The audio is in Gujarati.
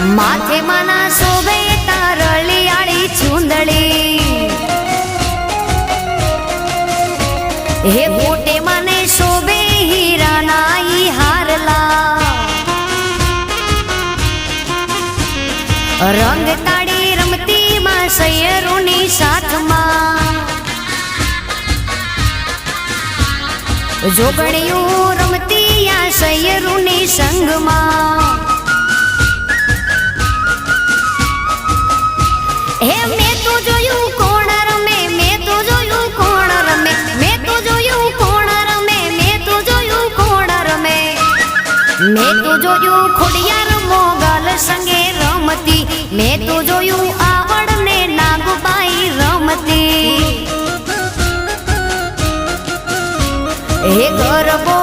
માથે માના શોભે તારળી આળી ચૂંદડી. હે મોટે મને શોભે હીરાના ઈ હારલા. રંગ તાળી રમતી માં સૈયરોની સાથમાં. જોગણીયું રમતી આ સૈયરોની સંગમાં. હે, મેં તો જોયું કોણ રમે, મેં તો જોયું કોણ રમે, મેં તો જોયું કોણ રમે, મેં તો જોયું કોણ રમે. મેં તો જોયું ખોડિયા રમો ગાલ સંગે રમતી, મેં તો જોયું આવડ ને રમતી. હે ગરબો